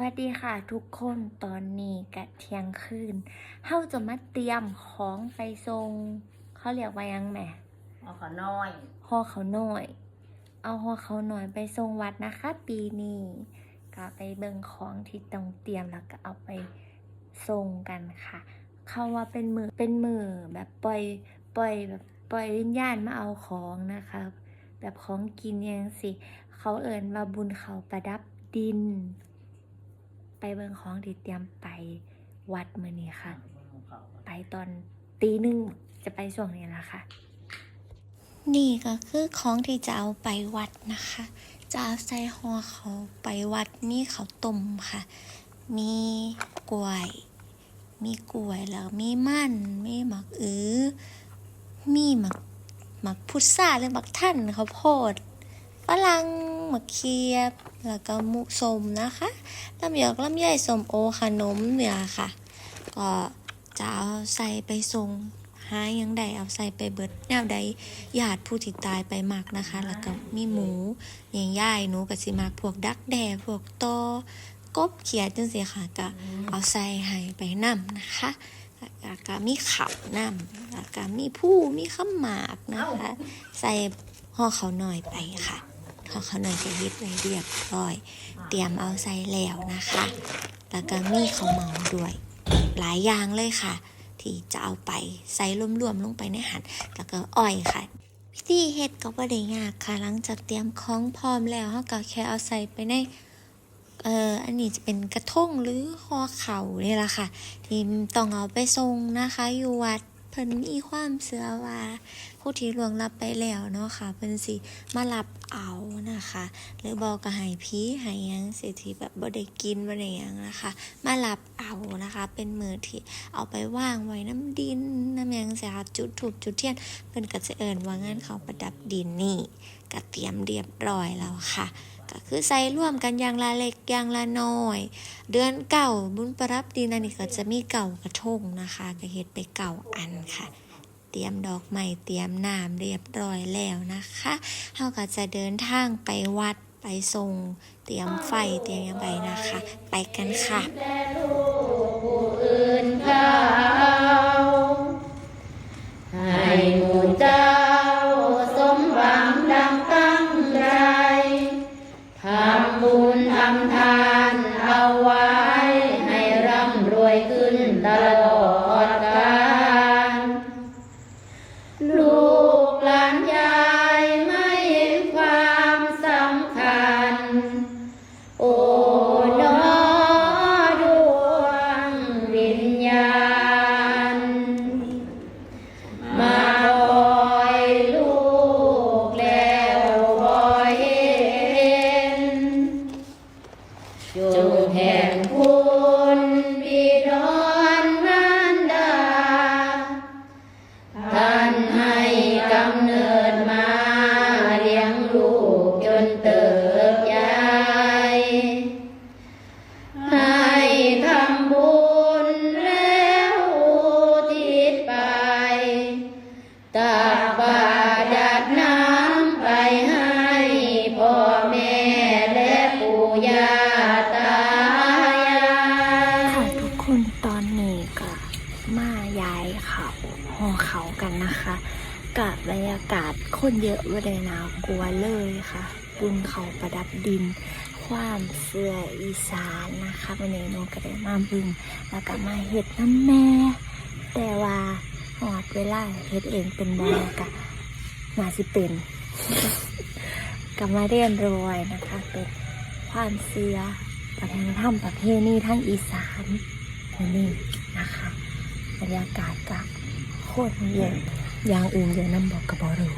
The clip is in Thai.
วัสดีค่ะทุกคนตอนนี้กะเที่ยงคืนเฮาจะมาเตรียมของไปส่งเขาเรียกว่าหยังแหม่เอาขอน้อยห่อเขาวหน่อย เอาห่อเขาวหน่อยไปส่งวัดนะคะ ปีนี้ก็ไปเบิ่งของที่ต้องเตรียมแล้วก็เอาไปส่งกันค่ะ เขาว่าเป็นมือเป็นมือแบบปล่อยปล่อยแบบปล่อยวิญญาณมาเอาของนะคะ แบบของกินยังสิเขาเอิญว่าบุญเขาประดับดิน ไปเบิ่งของที่เตรียมไปวัดมือนี้ค่ะ ไปตอนตีหนึ่งจะไปช่วงนี้ละค่ะ นี่ก็คือของที่จะเอาไปวัดนะคะ จะเอาใส่ห่อเขาไปวัดมีเขาวต้มค่ะ มีกล้วย มีกล้วยแล้วมีมัน มีหมักอือ มีหมักหมักพุทราหรือหมักท่านเขาโพดฝรั่งหมักเคียบ แล้วก็มุสมนะคะลำหยอกลำไยสมโอขนมเนี่ยค่ะ ก็จะเอาใส่ไปส่งหายังใดเอาใส่ไปเบิดแนวใดญาติผู้ที่ตายไปมากนะคะ แล้วก็มีหมูอย่างย่ายหนูกับสิมากพวกดักแด่พวกตอกบเขียดจังซี่ค่ะก็เอาใส่ให้ไปนํนะคะแล้วก็มีข้าวนํแล้วก็มีผู้มีข้าหมากนะคะ ใส่ห่อเขาหน่อยไปค่ะ ห่อเขาวหน่อยจะยิบไว้เรียบร้อย เตรียมเอาใส่แล้วนะคะ แล้วก็มีข้าวเมาด้วย หลายอย่างเลยค่ะ ที่จะเอาไปใส่รวมๆลงไปในหันแล้วก็อ้อยค่ะวิธีเฮ็ดก็บ่ได้ยากค่ะหลังจากเตรียมของพร้อมแล้วเฮาก็แค่เอาใส่ไปในเอ่ออันนี้จะเป็นกระทงหรือห่อเข่านี่แหละค่ะ ที่ต้องเอาไปส่งนะคะ อยู่วัด เพิ่นมีความเชื่อว่าผู้ที่ล่วงลับไปแล้วเนาะค่ะ เพิ่นสิมารับเอานะคะ หรือบอกก็ให้ผีให้หยังสิที่แบบบ่ได้กินบ่ได้ยังนะคะ มารับเอานะคะ เป็นมือที่เอาไปวางไว้น้ำดินน้ำหยังเสียค่ะจุดถูกจุดเทียนเพิ่นก็จะเอิ้นว่างานเขาประดับดินนี่ก็เตรียมเรียบร้อยแล้วค่ะ ก็คือใส่ร่วมกันอย่างละเล็กอย่างละน้อย เดือนเก่าบุญประรับดินอันนี้ก็จะมีเก่ากระทงนะคะก็เฮ็ดไปเก่าอันค่ะ เตรียมดอกไม้เตรียมน้ำเรียบร้อยแล้วนะคะเฮาก็จะเดินทางไปวัดไปส่งเตรียมไฟเตรียมยังไปนะคะ ไปกันค่ะให้หมู่เจ้า ขึ้ ยาตายายค่ะทุกคนตอนนี้ก็มาย้ายเขาห่อเขากันนะคะกับบรรยากาศคนเยอะเลยนะกลัวเลยค่ะบุญเขาประดับดิน ความเสื่ออีสานนะคะวันนี้หนูก็ได้มาบึงแล้วก็มาเห็ดน้ำแม่ แต่ว่าหอดเวลาเฮ็ดเองเป็นบอกะนาสิเป็นก็มาเรียนรว้นะคะเป็น ความเสื่อวัฒนธรรมประเพณีทั้งอีสานนี่นะคะบรรยากาศกับโคตรเย็นอย่างอื่นเยอะน้ำบอกกับบอรู